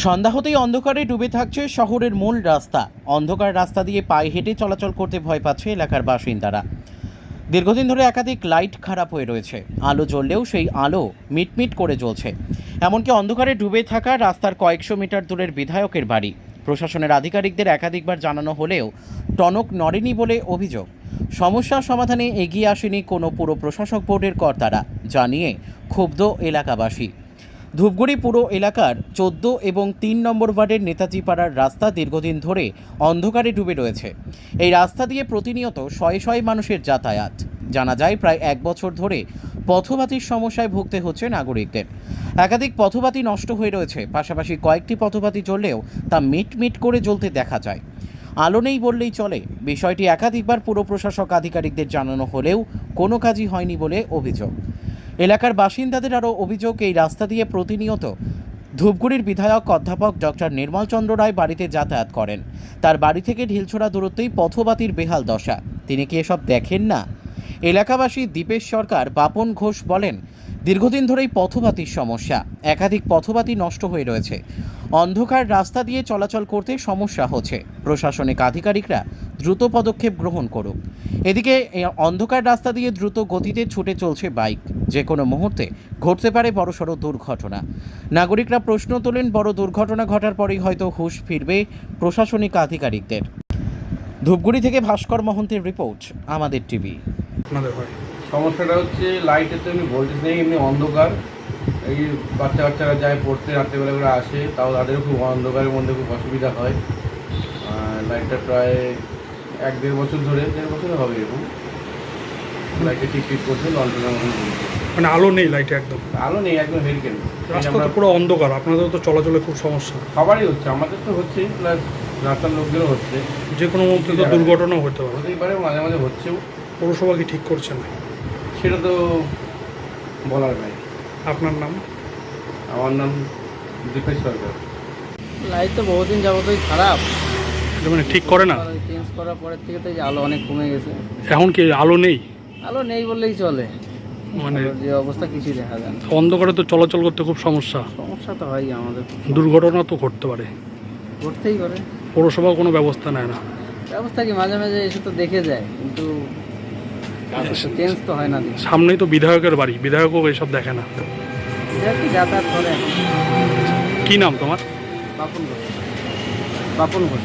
সন্ধ্যা হতেই অন্ধকারে ডুবে থাকছে শহরের মূল রাস্তা। অন্ধকার রাস্তা দিয়ে পায়ে হেঁটে চলাচল করতে ভয় পাচ্ছে এলাকার বাসিন্দারা। দীর্ঘদিন ধরে একাধিক লাইট খারাপ হয়ে রয়েছে। আলো জ্বললেও সেই আলো মিটমিট করে জ্বলছে। এমনকি অন্ধকারে ডুবে থাকা রাস্তার কয়েকশো মিটার দূরের বিধায়কের বাড়ি। প্রশাসনের আধিকারিকদের একাধিকবার জানানো হলেও টনক নড়েনি বলে অভিযোগ। সমস্যার সমাধানে এগিয়ে আসেনি কোনো পুরো প্রশাসক বোর্ডের কর্তারা, জানিয়ে ক্ষুব্ধ এলাকাবাসী। ধূপগুড়ি পুরো এলাকার চোদ্দ এবং তিন নম্বর ওয়ার্ডের নেতাজি পাড়ার রাস্তা দীর্ঘদিন ধরে অন্ধকারে ডুবে রয়েছে। এই রাস্তা দিয়ে প্রতিনিয়ত শয়ে শয়ে মানুষের যাতায়াত। জানা যায়, প্রায় এক বছর ধরে পথবাতির সমস্যায় ভুগতে হচ্ছে নাগরিকদের। একাধিক পথবাতি নষ্ট হয়ে রয়েছে, পাশাপাশি কয়েকটি পথবাতি জ্বললেও তা মিট মিট করে জ্বলতে দেখা যায়। আলো নেই বললেই চলে। বিষয়টি একাধিকবার পুর প্রশাসক আধিকারিকদের জানানো হলেও কোনো কাজই হয়নি বলে অভিযোগ। এলাকার বাসিন্দাদের আরও অভিযোগ, এই রাস্তা দিয়ে প্রতিনিয়ত ধূপগুড়ির বিধায়ক অধ্যাপক ডক্টর নির্মল চন্দ্র রায় বাড়িতে যাতায়াত করেন। তার বাড়ি থেকে ঢিলছোড়া দূরত্বেই পথবাতির বেহাল দশা। তিনি কি এসব দেখেন না? এলাকাবাসী দীপেশ সরকার, বাপন ঘোষ বলেন, দীর্ঘদিন ধরেই পথবাতির সমস্যা। একাধিক পথবাতি নষ্ট হয়ে রয়েছে। অন্ধকার রাস্তা দিয়ে চলাচল করতে সমস্যা হচ্ছে। প্রশাসনিক আধিকারিকরা দ্রুত পদক্ষেপ গ্রহণ করুক। এদিকে অন্ধকার রাস্তা দিয়ে দ্রুত গতিতে ছুটে চলছে বাইক। যে কোনো মুহূর্তে ঘটতে পারে বড়সড় দুর্ঘটনা। নাগরিকরা প্রশ্ন তোলেন, বড় দুর্ঘটনা ঘটার পরেই হয়তো হুশ ফিরবে প্রশাসনিক আধিকারিকদের। ধূপগুড়ি থেকে ভাস্কর মহন্তের রিপোর্ট, আমাদের টিভি। আপনাদের হয়? সমস্যাটা হচ্ছে লাইটের তো এমনি ভোল্টেজ নেই এমনি অন্ধকার। এই বাচ্চা বাচ্চারা যায় পড়তে রাত্রেবেলা করে আসে তাও তাদেরও খুব অন্ধকারের মধ্যে খুব অসুবিধা হয়। লাইটটা প্রায় এক দেড় বছর ধরে দেড় বছর হবে এরকম। লাইটে ঠিক ঠিক করছে লন্ডনের। মানে আলো নেই লাইটে একদম? আলো নেই একদম হেরিকেন রাস্তা তো পুরো অন্ধকার আপনাদের তো চলাচলে খুব সমস্যা। সবারই হচ্ছে আমাদের তো হচ্ছেই প্লাস রাস্তার লোকদেরও হচ্ছে। যে কোনো মুহূর্তে তো দুর্ঘটনাও হতে পারে। হতেই পারে মাঝে মাঝে হচ্ছেও। পৌরসভা কি ঠিক করছে না? সেটা তো বলার নাই। আপনার নাম? আমার নাম দীপেশ সরকার। লাইট তো বহুদিন যাবতই খারাপ। এটা মানে ঠিক করে না? চেঞ্জ করার পরের থেকে তো এই যে আলো অনেক কমে গেছে। এখন কি আলো নেই? আলো নেই বললেই চলে। মানে যে অবস্থা কিছুই দেখা যায় না। অন্ধকারে তো চলাচল করতে খুব সমস্যা। সমস্যা তো হয় আমাদের। দুর্ঘটনা তো ঘটতে পারে। করতেই পারে। পৌরসভা কোনো ব্যবস্থা নেয় না। ব্যবস্থা কি মাঝে মাঝে এসে তো দেখে যায় কিন্তু চেঞ্জ তো হয় না সামনেই তো বিধায়কের বাড়ি বিধায়কও এসব দেখে না। যাতায়াত করে। কি নাম তোমার? বাপন ঘোষ। বাপন ঘোষ।